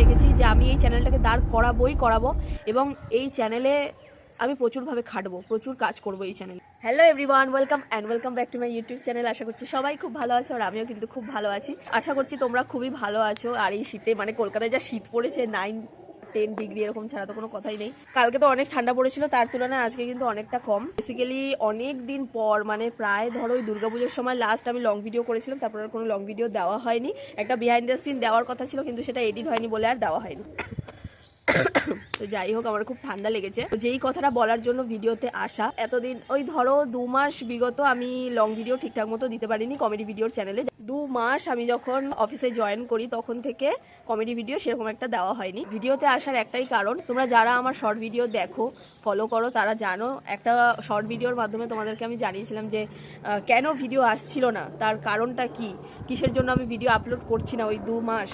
রেখেছি যে আমি এই চ্যানেলটাকে দাঁড় করাবোই করাবো এবং এই চ্যানেলে আমি প্রচুরভাবে খাটবো, প্রচুর কাজ করব এই চ্যানেলে। Hello everyone welcome and welcome back to my YouTube channel আশা করছি সবাই খুব ভালো আছো আর আমিও কিন্তু খুব ভালো আছি। আশা করছি তোমরা খুবই ভালো আছো। আর এই শীতে মানে কলকাতায় যা শীত পড়েছে নাইন টেন ডিগ্রি এরকম ছাড়া তো কোনো কথাই নেই। কালকে তো অনেক ঠান্ডা পড়েছিল, তার তুলনায় আজকে কিন্তু অনেকটা কম। বেসিক্যালি অনেক দিন পর মানে প্রায় ধরো ওই দুর্গাপুজোর সময় লাস্ট আমি লং ভিডিও করেছিলাম, তারপর কোনো লং ভিডিও দেওয়া হয়নি। একটা বিহাইন্ড দ্য সিন দেওয়ার কথা ছিল, কিন্তু সেটা এডিট হয়নি বলে আর দেওয়া হয়নি। তো যাই হোক, আমার খুব ঠান্ডা লেগেছে। যেই কথাটা বলার জন্য ভিডিওতে আসা, এতদিন ওই ধরো দু মাস বিগত আমি লং ভিডিও ঠিকঠাক মতো দিতে পারিনি কমেডি ভিডিওর চ্যানেলে দু মাস আমি যখন অফিসে জয়েন করি, তখন থেকে কমেডি ভিডিও সেরকম একটা দেওয়া হয়নি। ভিডিওতে আসার একটাই কারণ, তোমরা যারা আমার শর্ট ভিডিও দেখো ফলো করো, তারা জানো, একটা শর্ট ভিডিওর মাধ্যমে তোমাদেরকে আমি জানিয়েছিলাম যে কেন ভিডিও আসছিল না, তার কারণটা কি? কিসের জন্য আমি ভিডিও আপলোড করছি না ওই দু মাস?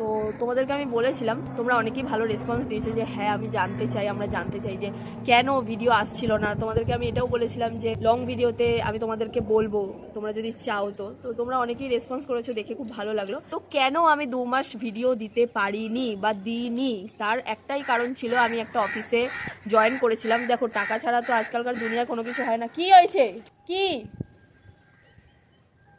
তো তোমাদেরকে আমি বলেছিলাম, তোমরা অনেকেই ভালো রেসপন্স দিয়েছে যে হ্যাঁ আমি জানতে চাই, আমরা জানতে চাই যে কেন ভিডিও আসছিল না? তোমাদেরকে আমি এটাও বলেছিলাম যে লং ভিডিওতে আমি তোমাদেরকে বলব, তোমরা যদি চাও তো। তো তোমরা অনেকেই রেসপন্স করেছ, দেখে খুব ভালো লাগল। তো কেন আমি দু মাস ভিডিও দিতে পারিনি বা দিইনি? তার একটাই কারণ ছিল, আমি একটা অফিসে জয়েন করেছিলাম। দেখো, টাকা ছাড়া তো আজকালকার দুনিয়ার কোনো কিছু হয় না। কি হয়েছে? কি?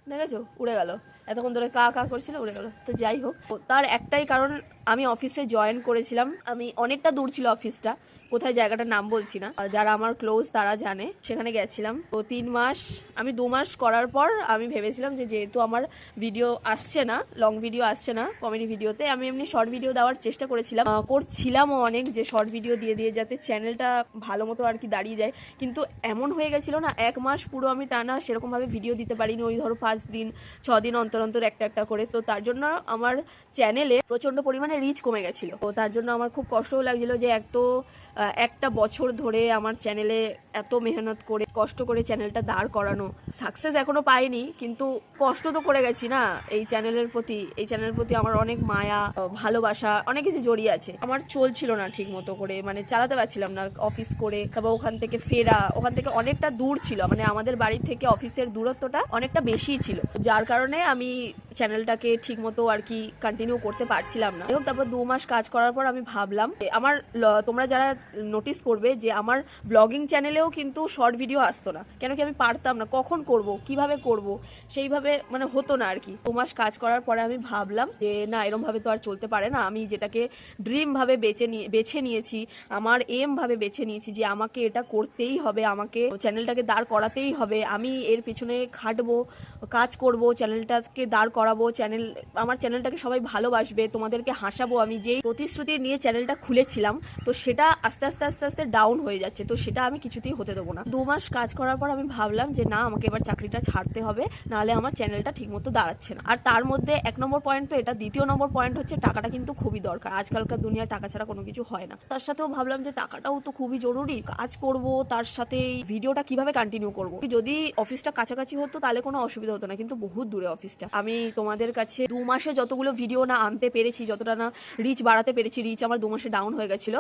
দেখেছ? উড়ে গেল। এতক্ষণ ধরে কা কা করছিল, উড়ে গেল। তো যাই হোক, তার একটাই কারণ, আমি অফিসে জয়েন করেছিলাম। আমি অনেকটা দূর ছিল অফিসটা কোথায় জায়গাটার নাম বলছি না। যারা আমার ক্লোজ তারা জানে। সেখানে গেছিলাম। তো তিন মাস, আমি দু মাস করার পর আমি ভেবেছিলাম যে যেহেতু আমার ভিডিও আসছে না লং ভিডিও আসছে না কমেডি ভিডিওতে আমি এমনি শর্ট ভিডিও দেওয়ার চেষ্টা করেছিলাম। করছিলামও অনেক যে শর্ট ভিডিও দিয়ে দিয়ে যাতে চ্যানেলটা ভালো মতো আর কি দাঁড়িয়ে যায়। কিন্তু এমন হয়ে গেছিল না, এক মাস পুরো আমি টানা সেরকমভাবে ভিডিও দিতে পারিনি। ওই ধরো পাঁচ দিন, ছ দিন অন্তর অন্তর একটা একটা করে। তো তার জন্য আমার চ্যানেলে প্রচণ্ড পরিমাণে রিচ কমে গেছিল। তো তার জন্য আমার খুব কষ্টও লাগছিল যে এক তো একটা বছর ধরে আমার চ্যানেলে এত মেহনত করে, কষ্ট করে চ্যানেলটা দাঁড় করানো। সাকসেস এখনও পাইনি, কিন্তু কষ্ট তো করে গেছি না। এই চ্যানেলের প্রতি, এই চ্যানেলের প্রতি আমার অনেক মায়া ভালোবাসা, অনেক কিছু জড়িয়ে আছে। আমার চলছিল না ঠিক মতো করে মানে চালাতে পারছিলাম না অফিস করে তারপর ওখান থেকে ফেরা, ওখান থেকে অনেকটা দূর ছিল। মানে আমাদের বাড়ি থেকে অফিসের দূরত্বটা অনেকটা বেশি ছিল। যার কারণে আমি চ্যানেলটাকে ঠিক মতো আর কি কন্টিনিউ করতে পারছিলাম না। এবং তারপর দু মাস কাজ করার পর আমি ভাবলাম আমার তোমরা যারা নোটিস করবে যে আমার ব্লগিং চ্যানেলেও কিন্তু শর্ট ভিডিও আসতো না। কেন কি আমি পারতাম না, কখন করব, কীভাবে করব, সেইভাবে মানে হতো না আর কি। দু মাস কাজ করার পরে আমি ভাবলাম যে, না এরম ভাবে তো আর চলতে পারে না। আমি যেটাকে ড্রিম ভাবে বেছে নিয়ে বেছে নিয়েছি, আমার এম ভাবে বেছে নিয়েছি যে আমাকে এটা করতেই হবে, আমাকে চ্যানেলটাকে দাঁড় করাতেই হবে, আমি এর পিছনে খাটবো, কাজ করব চ্যানেলটাকে দাঁড় করাবো চ্যানেল আমার চ্যানেলটাকে সবাই ভালোবাসবে, তোমাদেরকে হাসাবো। আমি যেই প্রতিশ্রুতি নিয়ে চ্যানেলটা খুলেছিলাম, তো সেটা আস্তে আস্তে আস্তে আস্তে ডাউন হয়ে যাচ্ছে। তো সেটা আমি কিছুতেই হতে দেবো না। দু মাস কাজ করার পর আমি ভাবলাম যে, না, আমাকে এবার চাকরিটা ছাড়তে হবে, নাহলে আমার চ্যানেলটা ঠিকমতো দাঁড়াচ্ছে না। আর তার মধ্যে এক নম্বর পয়েন্ট তো এটা, দ্বিতীয় নম্বর পয়েন্ট হচ্ছে টাকাটা কিন্তু খুবই দরকার। আজকালকার দুনিয়ায় টাকা ছাড়া কোনো কিছু হয় না। তার সাথেও ভাবলাম যে, টাকাটাও তো খুবই জরুরি, কাজ করব, তার সাথে ভিডিওটা কীভাবে কন্টিনিউ করব? যদি অফিসটা কাছাকাছি হতো, তাহলে কোনো অসুবিধা হতো না, কিন্তু বহুত দূরে অফিসটা আমি তোমাদের কাছে দু মাসে যতগুলো ভিডিও না আনতে পেরেছি, যতটা না রিচ বাড়াতে পেরেছি রিচ আমার দু মাসে ডাউন হয়ে গেছিল।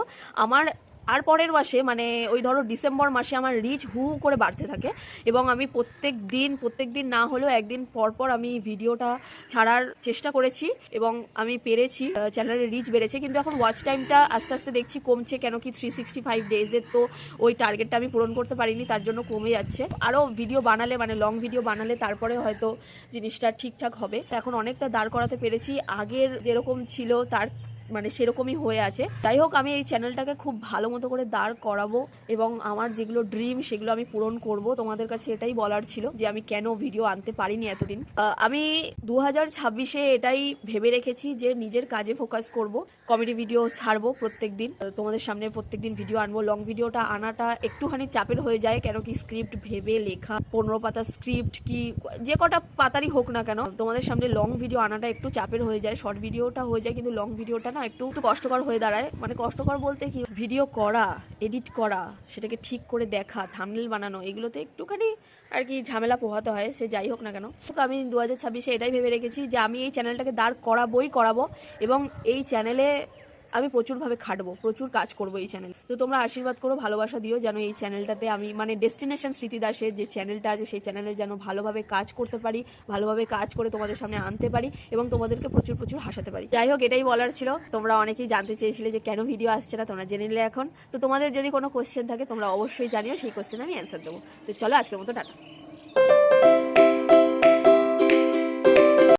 আমার আর পরের মাসে মানে ওই ধরো ডিসেম্বর মাসে আমার রিচ হু করে বাড়তে থাকে এবং আমি প্রত্যেক দিন প্রত্যেক দিন না হলেও একদিন পর পর আমি ভিডিওটা ছাড়ার চেষ্টা করেছি এবং আমি পেরেছি চ্যানেলের রিচ বেড়েছে। কিন্তু এখন ওয়াচ টাইমটা আস্তে আস্তে দেখছি কমছে কেন কি থ্রি সিক্সটি ফাইভ ডেজের তো ওই টার্গেটটা আমি পূরণ করতে পারিনি, তার জন্য কমে যাচ্ছে। আরও ভিডিও বানালে মানে লং ভিডিও বানালে তারপরে হয়তো জিনিসটা ঠিকঠাক হবে। এখন অনেকটা দাঁড় করাতে পেরেছি। আগের যেরকম ছিল, তার মানে সেরকমই হয়ে আছে। যাই হোক আমি এই চ্যানেলটাকে খুব ভালো মতো করে দাঁড় করাবো এবং আমার যেগুলো ড্রিম, সেগুলো আমি পূরণ করব। তোমাদের কাছে এটাই বলার ছিল যে আমি কেন ভিডিও আনতে পারিনি এতদিন। আমি দু হাজার ছাব্বিশে এটাই ভেবে রেখেছি যে নিজের কাজে ফোকাস করব। কমেডি ভিডিও ছাড়বো প্রত্যেক দিন তোমাদের সামনে প্রত্যেক দিন ভিডিও আনব লং ভিডিওটা আনাটা একটুখানি চাপের হয়ে যায়, কেন কি স্ক্রিপ্ট ভেবে, লেখা, পনেরো পাতা স্ক্রিপ্ট কি, যে কটা পাতারই হোক না কেন, তোমাদের সামনে লং ভিডিও আনাটা একটু চাপের হয়ে যায়। শর্ট ভিডিওটা হয়ে যায়, কিন্তু লং ভিডিওটা না, একটু একটু কষ্টকর হয়ে দাঁড়ায়। মানে কষ্টকর বলতে কি ভিডিও করা এডিট করা, সেটাকে ঠিক করে দেখা থামনেল বানানো, এগুলোতে একটুখানি আর কি ঝামেলা পোহাতে হয়, সে যাই হোক না কেন। তো আমি দু হাজার ছাব্বিশে এটাই ভেবে রেখেছি যে আমি এই চ্যানেলটাকে দাঁড় করাবই করাবো এবং এই চ্যানেলে আমি প্রচুরভাবে খাটবো, প্রচুর কাজ করব এই চ্যানেল তো তোমরা আশীর্বাদ করো, ভালোবাসা দিও যেন এই চ্যানেলটাতে আমি মানে ডেস্টিনেশন স্মৃতি দাসের যে চ্যানেলটা আছে, সেই চ্যানেলে যেন ভালোভাবে কাজ করতে পারি, ভালোভাবে কাজ করে তোমাদের সামনে আনতে পারি এবং তোমাদেরকে প্রচুর প্রচুর হাসাতে পারি। যাই হোক, এটাই বলার ছিল। তোমরা অনেকেই জানতে চেয়েছিলে যে কেন ভিডিও আসছে না, তোমরা জেনে নিলে এখন। তো তোমাদের যদি কোনো কোশ্চেন থাকে, তোমরা অবশ্যই জানিও, সেই কোশ্চেন আমি অ্যান্সার দেবো। তো চলো, আজকের মতো টাটা।